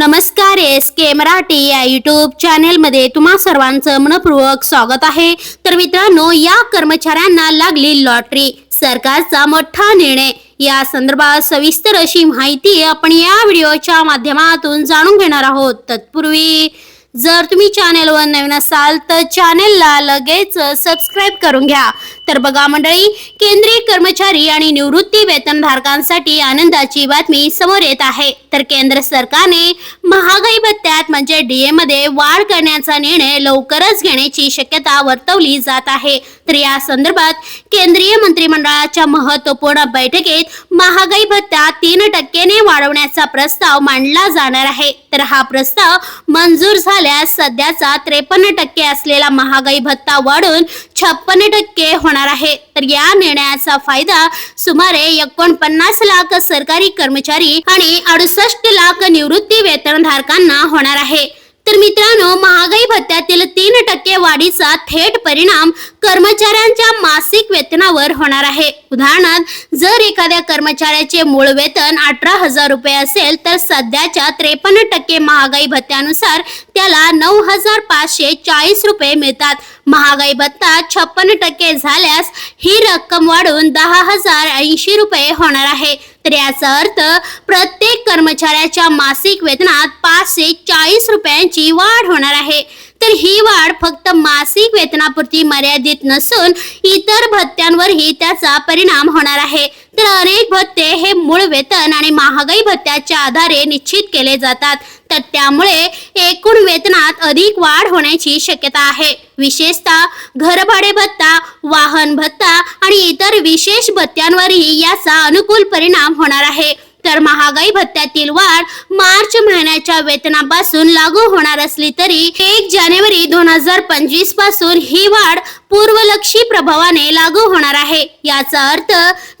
नमस्कार एस के मराठी या युट्यूब चॅनेलमध्ये तुम्हा सर्वांचं मनपूर्वक स्वागत आहे. तर मित्रांनो या कर्मचाऱ्यांना लागली लॉटरी सरकारचा मोठा निर्णय. या संदर्भात सविस्तर अशी माहिती आपण या व्हिडिओच्या माध्यमातून जाणून घेणार आहोत. तत्पूर्वी जर तुम्ही चॅनेलवर नवीन असाल तर चॅनेलला लगेच सबस्क्राईब करून घ्या. तर बघा मंडळी केंद्रीय कर्मचारी आणि निवृत्ती वेतनधारकांसाठी आनंदाची बातमी समोर येत आहे. तर केंद्र सरकारने महागाई भत्त्यात म्हणजे डीए मध्ये वाढ करण्याचा निर्णय लवकरच घेण्याची शक्यता वर्तवली जात आहे. तर या संदर्भात केंद्रीय मंत्रिमंडळाच्या महत्त्वपूर्ण बैठकीत महागाई भत्ता तीन टक्क्याने वाढवण्याचा प्रस्ताव मांडला जाणार आहे. तर हा प्रस्ताव मंजूर झाल्यास सध्याचा त्रेपन्न टक्के असलेला महागाई भत्ता वाढून छप्पन्न टक्के होणार आहे. तर या निर्णयाचा फायदा सुमारे एकोणपन्नास लाख सरकारी कर्मचारी आणि अडुसष्ट लाख निवृत्ती वेतनधारकांना होणार आहे. तर मित्रांनो महागाई भत्त्यातील तीन टक्के वाढीचा थेट परिणाम कर्मचाऱ्यांच्या मासिक वेतनावर होणार आहे. उदाहरणार्थ जर एखाद्या कर्मचाऱ्याचे मूळ वेतन अठरा हजार रुपये असेल तर सध्याच्या त्रेपन्न टक्के महागाई भत्त्यानुसार त्याला नऊ हजार पाचशे चाळीस रुपये मिळतात. महागाई भत्ता छप्पन्न टक्के झाल्यास ही रक्कम वाढून दहा हजार ऐंशी रुपये होणार आहे. तर याचा अर्थ प्रत्येक कर्मचाऱ्याच्या मासिक वेतनात पाचशे चाळीस रुपयांची वाढ होणार आहे. तर ही वाढ फक्त मासिक वेतनापुरती मर्यादित नसून इतर भत्त्यांवरही त्याचा परिणाम होणार आहे. तर अनेक भत्ते हे मूळ वेतन आणि महागाई भत्त्याच्या आधारे निश्चित केले जातात. असतात त्यामुळे एकूण वेतनात अधिक वाढ होण्याची शक्यता आहे. विशेषतः घरभाडे भत्ता वाहन भत्ता आणि इतर विशेष भत्त्यांवरही याचा अनुकूल परिणाम होणार आहे. तर महागाई भत्त्यातील वाढ मार्च महिन्याच्या वेतनापासून लागू होणार असली तरी एक जानेवारी दोन हजार पंचवीसपासून ही वाढ पूर्वलक्षी प्रभावाने लागू होणार आहे. याचा अर्थ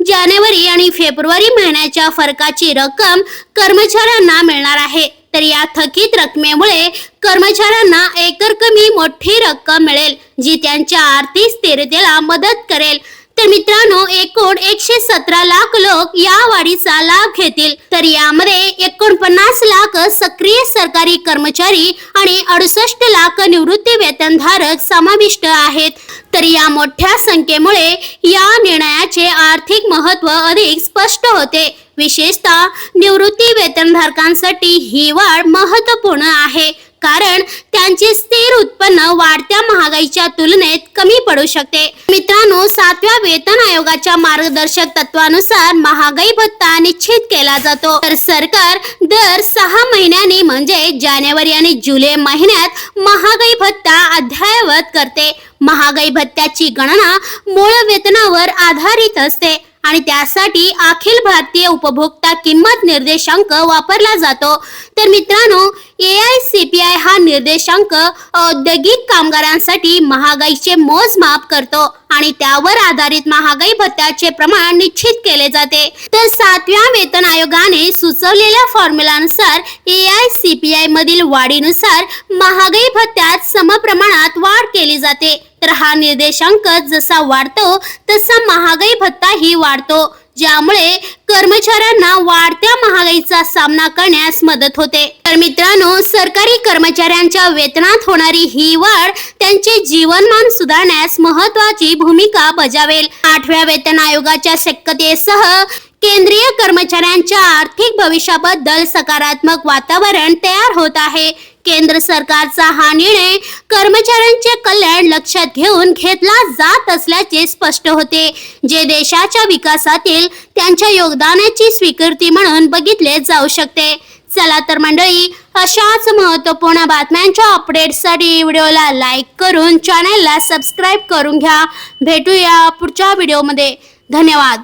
जानेवारी आणि फेब्रुवारी महिन्याच्या फरकाची रक्कम कर्मचाऱ्यांना मिळणार आहे. तर या थकीत रकमेमुळे कर्मचाऱ्यांना एकरकमी मोठी रक्कम मिळेल जी त्यांच्या आर्थिक स्थिरतेला मदत करेल. तर मित्रांनो एकूण एकशे सतरा लाख लोक या वाढीचा लाभ घेतील. तर यामध्ये एकोणपन्नास लाख सक्रिय सरकारी कर्मचारी आणि अडुसष्ट लाख निवृत्ती वेतनधारक समाविष्ट आहेत. तर या मोठ्या संख्येमुळे या निर्णयाचे आर्थिक महत्त्व अधिक स्पष्ट होते. विशेषतः निवृत्ती वेतनधारकांसाठी ही वाढ महत्त्वपूर्ण आहे. कारण त्यांचे स्थिर उत्पन्न वाढत्या महागाईच्या तुलनेत कमी पडू शकते. मित्रांनो सातव्या वेतन आयोगाच्या मार्गदर्शक तत्वानुसार महागाई भत्ता निश्चित केला जातो. तर सरकार दर सहा महिन्यांनी म्हणजे जानेवारी आणि जुलै महिन्यात महागाई भत्ता अद्ययावत करते. महागाई भत्त्याची गणना मूळ वेतनावर आधारित असते. आणि त्यासाठी अखिल भारतीय उपभोक्ता किंमत निर्देशांक वापरला जातो. तर मित्रांनो A I C P I हा निर्देशांक औद्योगिक कामगारांसाठी महागाईचे मोजमाप करतो आणि त्यावर आधारित महागाई भत्त्याचे प्रमाण निश्चित केले जाते. तर सातव्या वेतन आयोगाने सुचवलेल्या फॉर्म्युलानुसार A I C P I मधील वाढीनुसार महागाई भत्त्यात समप्रमाणात वाढ केली जाते. तर हा निर्देशांक जसा वाढतो तसा महागाई भत्ताही वाढतो. ज्यामुळे कर्मचाऱ्यांना वाढत्या महागाईचा सामना करण्यास मदत होते. तर मित्रांनो सरकारी कर्मचाऱ्यांच्या वेतनात होणारी ही वाढ त्यांचे जीवनमान सुधारण्यास महत्वाची भूमिका बजावेल. आठव्या वेतन आयोगाच्या शक्यतेसह केंद्रीय कर्मचाऱ्यांच्या आर्थिक भविष्याबद्दल सकारात्मक वातावरण तयार होत आहे. केंद्र सरकारचा हा निर्णय कर्मचाऱ्यांचे कल्याण लक्षात घेऊन घेतला जात असल्याचे स्पष्ट होते. जे देशाच्या विकासातील त्यांच्या योगदानाची स्वीकृती म्हणून बघितले जाऊ शकते. चला तर मंडळी अशाच महत्त्वपूर्ण बातम्यांच्या अपडेटसाठी व्हिडिओला लाईक करून चॅनलला सबस्क्राईब करून घ्या. भेटूया पुढच्या व्हिडिओमध्ये. धन्यवाद.